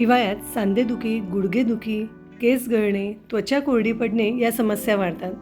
हिवाळ्यात सांधेदुखी गुडघेदुखी केस गळणे त्वचा कोरडी पडणे या समस्या वाढतात.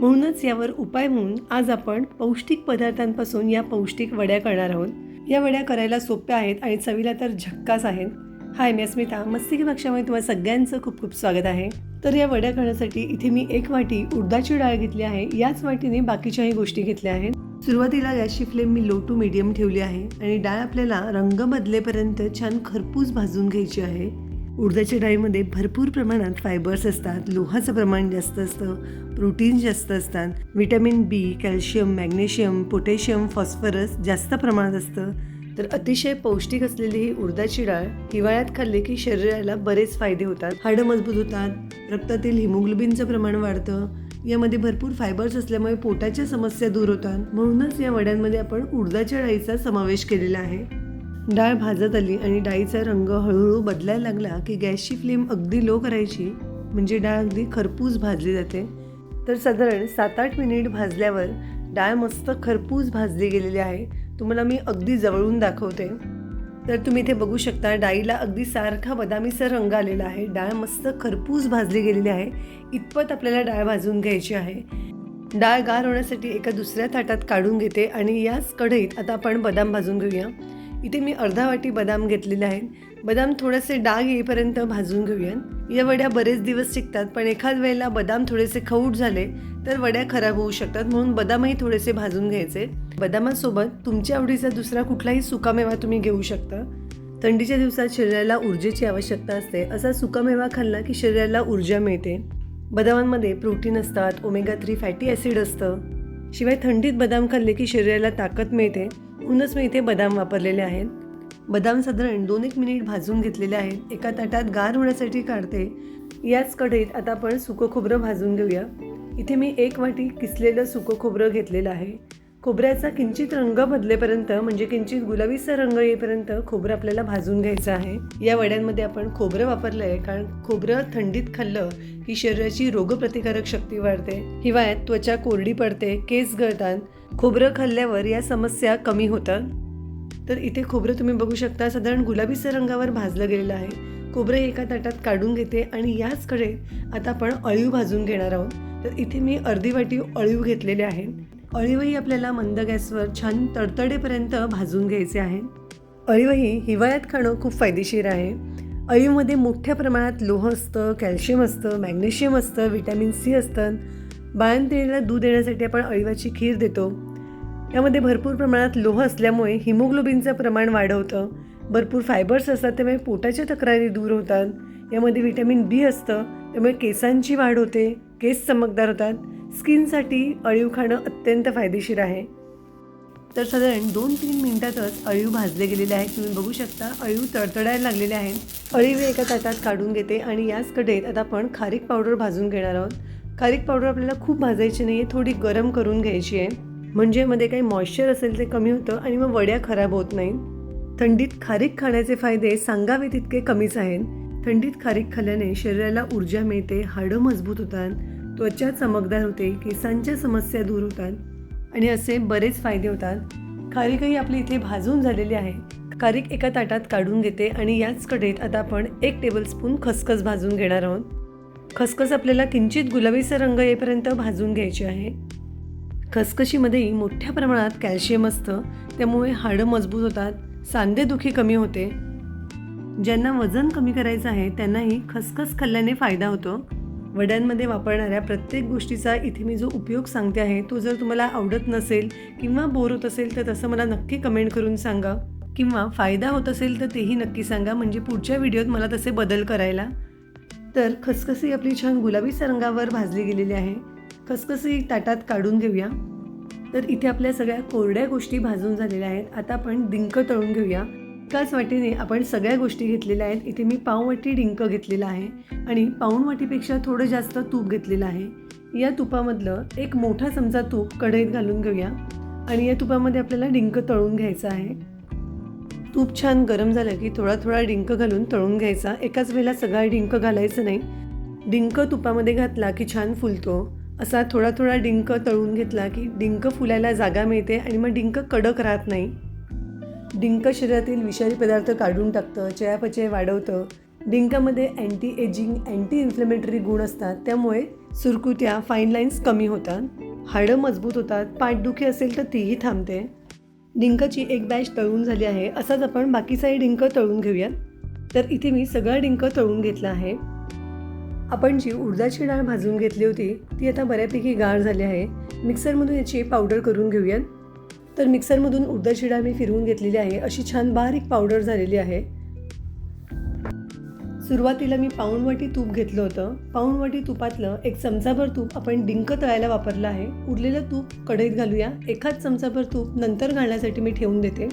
म्हणूनच यावर उपाय म्हणून आज आपण पौष्टिक पदार्थांपासून या पौष्टिक वड्या करणार आहोत. या वड्या करायला सोप्या आहेत आणि चवीला तर झक्कास आहेत. हाय मी अस्मिता. मस्तिकी पक्षामध्ये तुम्हाला सगळ्यांचं खूप खूप स्वागत आहे. तर या वड्या करण्यासाठी इथे मी एक वाटी उडदाची डाळ घेतली आहे. याच वाटीने बाकीच्याही गोष्टी घेतल्या आहेत. सुरुवातीला गॅसची फ्लेम मी लो टू मिडियम ठेवली आहे आणि डाळ आपल्याला रंग बदलेपर्यंत छान खरपूस भाजून घ्यायची आहे. उडदाच्या डाळीमध्ये भरपूर प्रमाणात फायबर्स असतात लोहाचं प्रमाण जास्त असतं प्रोटीन जास्त असतात. Vitamin B calcium magnesium potassium phosphorus जास्त प्रमाणात असतं. तर अतिशय पौष्टिक असलेली ही उडदाची डाळ हिवाळ्यात खाल्ली की शरीराला बरेच फायदे होतात. हाडं मजबूत होतात रक्तातील हिमोग्लोबिनचं प्रमाण वाढतं यामध्ये भरपूर फायबर्स असल्यामुळे पोटाच्या समस्या दूर होतात. म्हणूनच या वड्यांमध्ये आपण उडदाच्या डाळीचा समावेश केलेला आहे. डाळ भाजत आली आणि डाळीचा रंग हळूहळू बदलायला लागला की गॅसची फ्लेम अगदी लो करायची म्हणजे डाळ अगदी खरपूस भाजली जाते. तर साधारण सात आठ मिनिट भाजल्यावर डाळ मस्त खरपूस भाजली गेलेली आहे. तुम्हाला मी अगदी जवळून दाखवते. तर तुम्ही इथे बघू शकता डाळीला अगदी सारखा बदामीचा रंग आलेला आहे. डाळ मस्त खरपूस भाजली गेलेली आहे. इतपत आपल्याला डाळ भाजून घ्यायची आहे. डाळ गार होण्यासाठी एका दुसऱ्या ताटात काढून घेते आणि याच कढईत आता आपण बदाम भाजून घेऊया. इथे मी अर्धा वाटी बदाम घेतलेले आहेत. बदाम थोडेसे डाग येईपर्यंत भाजून घेऊया. या वड्या बरेच दिवस टिकतात पण एखाद वेळेला बदाम थोडेसे खऊट झाले तर वड्या खराब होऊ शकतात. म्हणून बदामही थोडेसे भाजून घ्यायचे. बदामासोबत तुमच्या आवडीचा दुसरा कुठलाही सुकामेवा तुम्ही घेऊ शकता. थंडीच्या दिवसात शरीराला ऊर्जेची आवश्यकता असते. असा सुकामेवा खाल्ला की शरीराला ऊर्जा मिळते. बदामांमध्ये प्रोटीन असतात. ओमेगा थ्री फॅटी ॲसिड असतं. शिवाय थंडीत बदाम खाल्ले की शरीराला ताकद मिळते. म्हणूनच मी इथे बदाम वापरलेले आहेत. बदाम साधारण दोन एक मिनिट भाजून घेतलेले आहेत. एका ताटात गार होण्यासाठी काढते. याच कढईत आता आपण सुकं खोबरं भाजून घेऊया. इथे मी एक वाटी किसलेलं सुकं खोबरं घेतलेलं आहे. खोबऱ्याचा किंचित रंग बदलेपर्यंत म्हणजे किंचित गुलाबीचा रंग येईपर्यंत खोबरं आपल्याला भाजून घ्यायचं आहे. या वड्यांमध्ये आपण खोबरं वापरलं आहे कारण खोबरं थंडीत खाल्लं की शरीराची रोगप्रतिकारक शक्ती वाढते. हिवाळ्यात त्वचा कोरडी पडते केस गळतात. खोबरं खाल्ल्यावर या समस्या कमी होतात. तर इथे खोबरं तुम्ही बघू शकता साधारण गुलाबीच्या रंगावर भाजलं गेलेलं आहे. खोबरं एका ताटात काढून घेते आणि याचकडे आता आपण अळीव भाजून घेणार आहोत. तर इथे मी अर्धी वाटी अळीव घेतलेले आहे. अळीवही आपल्याला मंद गॅसवर छान तडतडेपर्यंत भाजून घ्यायचे आहे. अळीवही हिवाळ्यात खाणं खूप फायदेशीर आहे. अळीवमध्ये मोठ्या प्रमाणात लोह असतं कॅल्शियम असतं मॅग्नेशियम असतं व्हिटॅमिन सी असतं. बाळंतिणीला दूध देण्यासाठी आपण अळीवाची खीर देतो. यामध्ये भरपूर प्रमाणात लोह असल्यामुळे हिमोग्लोबिनचं प्रमाण वाढवतं. भरपूर फायबर्स असतात त्यामुळे पोटाच्या तक्रारी दूर होतात. यामध्ये व्हिटॅमिन बी असतं त्यामुळे केसांची वाढ होते. केस चमकदार होतात. स्किनसाठी अळीव खाणं अत्यंत फायदेशीर आहे. तर साधारण दोन तीन मिनिटातच अळीव भाजले गेलेले आहेत. तुम्ही बघू शकता अळीव तडतडायला लागलेले आहेत. अळीव एका ताटात काढून घेते आणि याच कढईत आता आपण खारीक पावडर भाजून घेणार आहोत. खारीक पावडर आपल्याला खूप भाजायची नाही आहे थोडी गरम करून घ्यायची आहे. म्हणजे मध्ये काही मॉइश्चर असेल ते कमी होतं आणि मग वड्या खराब होत नाहीत. थंडीत खारीक खाण्याचे फायदे सांगावे तितके कमीच आहेत. थंडीत खारीक खाल्ल्याने शरीराला ऊर्जा मिळते हाडं मजबूत होतात त्वचा चमकदार होते केसांच्या समस्या दूर होतात आणि असे बरेच फायदे होतात. खारीकही आपली इथे भाजून झालेली आहे. खारीक एका ताटात काढून घेते आणि याच कढईत आता आपण एक टेबलस्पून खसखस भाजून घेणार आहोत. खसखस आपल्याला किंचित गुलाबीचा रंग येईपर्यंत भाजून घ्यायची आहे. खसखशीमध्येही मोठ्या प्रमाणात कॅल्शियम असतं त्यामुळे हाडं मजबूत होतात सांधेदुखी कमी होते. ज्यांना वजन कमी करायचं आहे त्यांनाही खसखस खाल्ल्याने फायदा होतो. वड्यांमध्ये वापरणाऱ्या प्रत्येक गोष्टीचा इथे मी जो उपयोग सांगते आहे तो जर तुम्हाला आवडत नसेल किंवा बोर होत असेल तर तसं मला नक्की कमेंट करून सांगा. किंवा फायदा होत असेल तर तेही नक्की सांगा म्हणजे पुढच्या व्हिडिओत मला तसे बदल करायला. तर खसखसी आपली छान गुलाबीच्या रंगावर भाजली गेलेली आहे. खसखसी ताटात काढून घेऊया. तर इथे आपल्या सगळ्या कोरड्या गोष्टी भाजून झालेल्या आहेत. आता आपण डिंक तळून घेऊया. एकाच वाटीने आपण सगळ्या गोष्टी घेतलेल्या आहेत. इथे मी पाववाटी डिंक घेतलेला आहे आणि पाऊण वाटीपेक्षा थोडं जास्त तूप घेतलेलं आहे. या तुपामधलं एक मोठा चमचा तूप कढईत घालून घेऊया आणि या तुपामध्ये आपल्याला डिंक तळून घ्यायचं आहे. तूप छान गरम झालं की थोडा थोडा डिंक घालून तळून घ्यायचा. एकाच वेळेला सगळा डिंक घालायचं नाही. डिंक तुपामध्ये घातला की छान फुलतो. असा थोडा थोडा डिंक तळून घेतला की डिंक फुलायला जागा मिळते आणि मग डिंक कडक राहत नाही. डिंक शरीरातील विषारी पदार्थ काढून टाकतं चयापचय वाढवतं. डिंकामध्ये अँटी एजिंग अँटी इन्फ्लेमेटरी गुण असतात. त्यामुळे सुरकुत्या फाईन लाईन्स कमी होतात. हाडं मजबूत होतात. पाठदुखी असेल तर तीही थांबते. डिंकाची एक बॅच तळून झाली आहे. असाच आपण बाकीचाही डिंक तळून घेऊयात. तर इथे मी सगळा डिंक तळून घेतला आहे. आपण जी उडदाची डाळ भाजून घेतली होती ती आता बऱ्यापैकी गाळ झाली आहे. मिक्सरमधून याची पावडर करून घेऊयात. तर मिक्सरमधून उडदाची शिडा मी फिरवून घेतलेली आहे. अशी छान बारीक पावडर झालेली आहे. सुरुवातीला मी पाऊणवाटी तूप घेतलं होतं. पाऊणवाटी तुपातलं एक चमचाभर तूप आपण डिंक तळायला वापरलं आहे. उरलेलं तूप कढईत घालूया. एखाद चमचाभर तूप नंतर घालण्यासाठी मी ठेवून देते.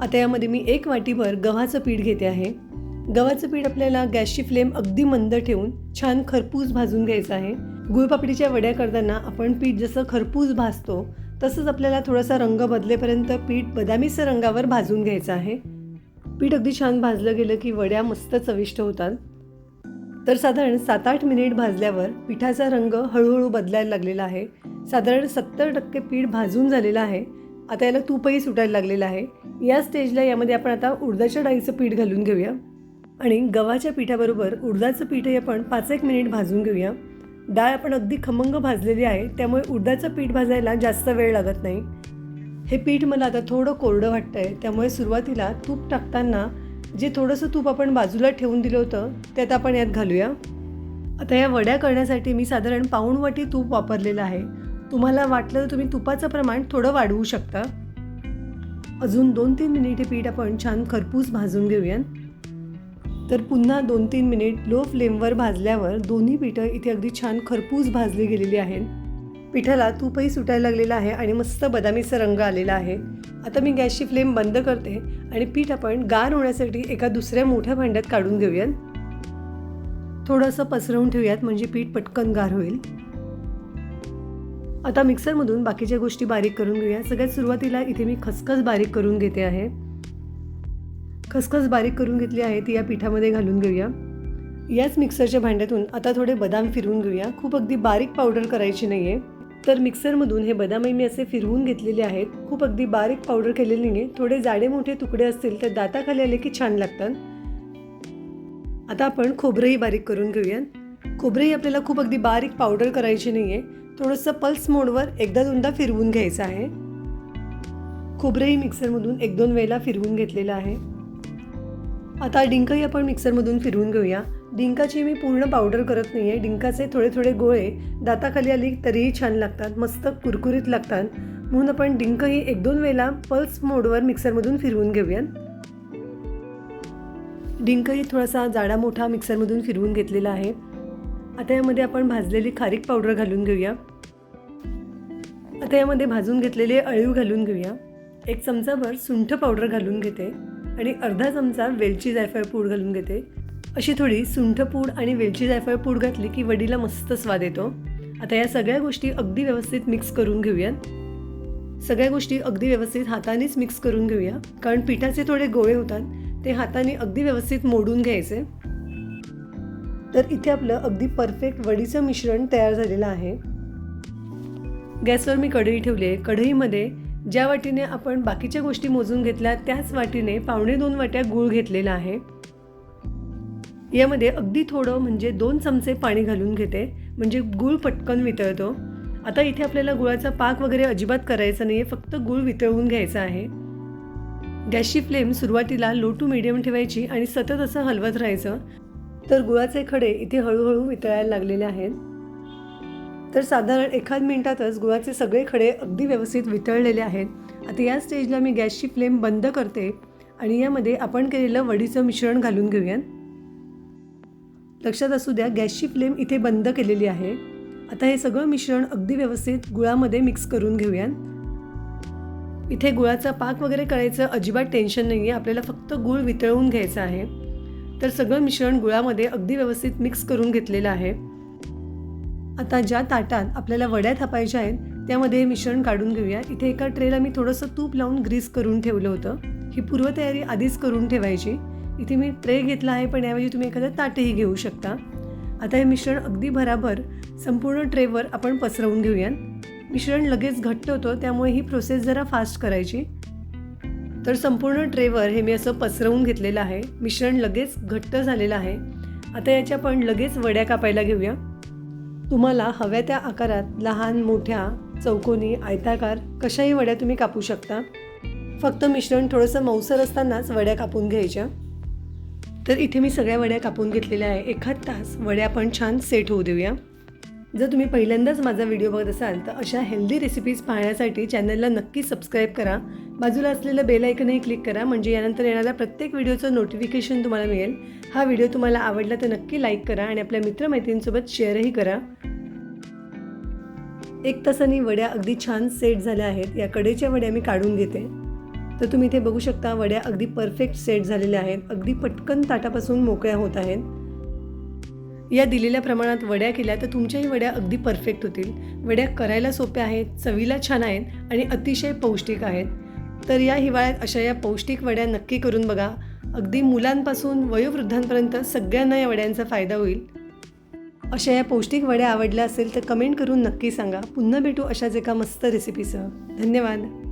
आता यामध्ये मी एक वाटीभर गव्हाचं पीठ घेते आहे. गव्हाचं पीठ आपल्याला गॅसची फ्लेम अगदी मंद ठेवून छान खरपूस भाजून घ्यायचं आहे. गुळपापडीच्या वड्या करताना आपण पीठ जसं खरपूस भाजतो तसंच आपल्याला थोडासा रंग बदलेपर्यंत पीठ बदामीचं रंगावर भाजून घ्यायचं आहे. पीठ अगदी छान भाजलं गेलं की वड्या मस्त चविष्ट होतात. तर साधारण सात आठ मिनिट भाजल्यावर पिठाचा रंग हळूहळू बदलायला लागलेला आहे. साधारण सत्तर टक्के पीठ भाजून झालेलं आहे. आता याला तूपही सुटायला लागलेलं आहे. या स्टेजला यामध्ये आपण आता उडदाच्या डाळीचं पीठ घालून घेऊया. आणि गव्हाच्या पिठाबरोबर उडदाचं पीठही आपण पाच एक मिनिट भाजून घेऊया. डाळ आपण अगदी खमंग भाजलेली आहे त्यामुळे उडदाचं पीठ भाजायला जास्त वेळ लागत नाही. हे पीठ मला आता थोडं कोरडं वाटतं आहे त्यामुळे सुरुवातीला तूप टाकताना जे थोडंसं तूप आपण बाजूला ठेवून दिलं होतं ते आता आपण यात घालूया. आता या वड्या करण्यासाठी मी साधारण पाऊण वाटी तूप वापरलेलं आहे. तुम्हाला वाटलं तर तुम्ही तुपाचं प्रमाण थोडं वाढवू शकता. अजून दोन तीन मिनिटे पीठ आपण छान खरपूस भाजून घेऊया तर पुन्हा दोन तीन मिनिट लो फ्लेमवर भाजल्यावर दोन्ही पिठं इथे अगदी छान खरपूस भाजली गेलेली आहेत. पिठाला तूपही सुटायला लागलेलं आहे आणि मस्त बदामीचा रंग आलेला आहे. आता मी गॅसची फ्लेम बंद करते आणि पीठ आपण गार होण्यासाठी एका दुसऱ्या मोठ्या भांड्यात काढून घेऊयात. थोडंसं पसरवून ठेवूयात म्हणजे पीठ पटकन गार होईल. आता मिक्सरमधून बाकीच्या गोष्टी बारीक करून घेऊया. सगळ्यात सुरुवातीला इथे मी खसखस बारीक करून घेते आहे. खसखस बारीक करून घेतली आहे ती या पिठामध्ये घालून घेऊया. याच मिक्सरच्या भांड्यातून आता थोडे बदाम फिरवून घेऊया. खूप अगदी बारीक पावडर करायची नाही आहे तर मिक्सरमधून हे बदामही मी असे फिरवून घेतलेले आहेत. खूप अगदी बारीक पावडर केलेली नाही आहे थोडे जाडे मोठे तुकडे असतील तर दाताखाली आले की छान लागतात. आता आपण खोबरंही बारीक करून घेऊया. खोबरंही आपल्याला खूप अगदी बारीक पावडर करायची नाही आहे थोडंसं पल्स मोडवर एकदा दोनदा फिरवून घ्यायचं आहे. खोबरंही मिक्सरमधून एक दोन वेळेला फिरवून घेतलेलं आहे. आता डिंकही आपण मिक्सरमधून फिरवून घेऊया. डिंकाची मी पूर्ण पावडर करत नाही आहे डिंकाचे थोडे थोडे गोळे दाताखाली आली तरीही छान लागतात. मस्त कुरकुरीत लागतात. म्हणून आपण डिंकही एक दोन वेळेला पल्स मोडवर मिक्सरमधून फिरवून घेऊयात. डिंकही थोडासा जाडा मोठा मिक्सरमधून फिरवून घेतलेला आहे. आता यामध्ये आपण भाजलेली खारीक पावडर घालून घेऊया. आता यामध्ये भाजून घेतलेले अळीव घालून घेऊया. एक चमचाभर सुंठ पावडर घालून घेते. आणि अर्धा चमचा वेलची जायफळ पूड घालून घेते. अशी थोडी सुंठ पूड आणि वेलची जायफळ पूड घातली की वडीला मस्त स्वाद येतो. आता या सगळ्या गोष्टी अगदी व्यवस्थित मिक्स करून घेऊयात. सगळ्या गोष्टी अगदी व्यवस्थित हातानेच मिक्स करून घेऊया. कारण पिठाचे थोडे गोळे होतात. ते हाताने अगदी व्यवस्थित मोडून घ्यायचे. तर इथे आपलं अगदी परफेक्ट वडीचं मिश्रण तयार झालेलं आहे. गॅसवर मी कढई ठेवली आहे. कढईमध्ये ज्या वाटीने आपण बाकीच्या गोष्टी मोजून घेतल्या त्याच वाटीने पावणे दोन वाट्या गूळ घेतलेला आहे. यामध्ये अगदी थोडं म्हणजे दोन चमचे पाणी घालून घेते म्हणजे गूळ पटकन वितळतो. आता इथे आपल्याला गुळाचा पाक वगैरे अजिबात करायचा नाही आहे फक्त गूळ वितळवून घ्यायचा आहे. गॅसची फ्लेम सुरुवातीला लो टू मिडियम ठेवायची आणि सतत असं हलवत राहायचं. तर गुळाचे खडे इथे हळूहळू वितळायला लागलेले आहेत. तर साधारण एखाद मिनिटातच गुळाचे सगळे खडे अगदी व्यवस्थित वितळलेले आहेत. आता या स्टेजला मी गॅसची फ्लेम बंद करते आणि यामध्ये आपण केलेलं वडीचं मिश्रण घालून घेऊयात. लक्षात असू द्या गॅसची फ्लेम इथे बंद केलेली आहे. आता हे सगळं मिश्रण अगदी व्यवस्थित गुळामध्ये मिक्स करून घेऊयात. इथे गुळाचा पाक वगैरे करायचं अजिबात टेन्शन नाही आहे आपल्याला फक्त गुळ वितळवून घ्यायचं आहे. तर सगळं मिश्रण गुळामध्ये अगदी व्यवस्थित मिक्स करून घेतलेलं आहे. आता ज्या ताटात आपल्याला वड्या थापायच्या आहेत त्यामध्ये हे मिश्रण काढून घेऊया. इथे एका ट्रेला मी थोडंसं तूप लावून ग्रीस करून ठेवलं होतं. ही पूर्वतयारी आधीच करून ठेवायची. इथे मी ट्रे घेतला आहे पण याऐवजी तुम्ही एखादं ताटही घेऊ शकता. आता हे मिश्रण अगदी भराभर संपूर्ण ट्रेवर आपण पसरवून घेऊयात. मिश्रण लगेच घट्ट होतं त्यामुळे ही प्रोसेस जरा फास्ट करायची. तर संपूर्ण ट्रेवर हे मी असं पसरवून घेतलेलं आहे. मिश्रण लगेच घट्ट झालेलं आहे. आता याच्या पण लगेच वड्या कापायला घेऊया. तुम्हाला हव्या त्या आकारात लहान मोठ्या चौकोनी आयताकार कशाही वड्या तुम्ही कापू शकता. फक्त मिश्रण थोडंसं मऊसर असतानाच वड्या कापून घ्यायच्या. तर इथे मी सगळ्या वड्या कापून घेतलेल्या आहे. एखाद तास वड्या पण छान सेट होऊ देऊया. जर तुम्ही पहिल्यांदाच माझा व्हिडिओ बघत असाल तर अशा हेल्दी रेसिपीज पाहण्यासाठी चॅनलला नक्की सबस्क्राईब करा. बाजूला असलेलं बेल आयकनही क्लिक करा. म्हणजे यानंतर येणाऱ्या प्रत्येक व्हिडिओचं नोटिफिकेशन तुम्हाला मिळेल. हा व्हिडिओ तुम्हाला आवडला तर नक्की लाईक करा आणि आपल्या मित्रमैत्रिणींसोबत शेअरही करा. एक तासाने वड्या अगदी छान सेट झाल्या आहेत. या कडेच्या वड्या मी काढून घेते. तर तुम्ही इथे बघू शकता वड्या अगदी परफेक्ट सेट झालेल्या आहेत. अगदी पटकन ताटापासून मोकळ्या होत आहेत. या दिलेल्या प्रमाणात वड्या केल्या तर तुमच्याही वड्या अगदी परफेक्ट होतील. वड्या करायला सोप्या आहेत चवीला छान आहेत आणि अतिशय पौष्टिक आहेत. तर या हिवाळ्यात अशा या पौष्टिक वड्या नक्की करून बघा. अगदी मुलांपासून वयोवृद्धांपर्यंत सगळ्यांना या वड्यांचा फायदा होईल. अशा या पौष्टिक वड्या आवडल्या असेल तर कमेंट करून नक्की सांगा. पुन्हा भेटू अशाच एका मस्त रेसिपीसह धन्यवाद.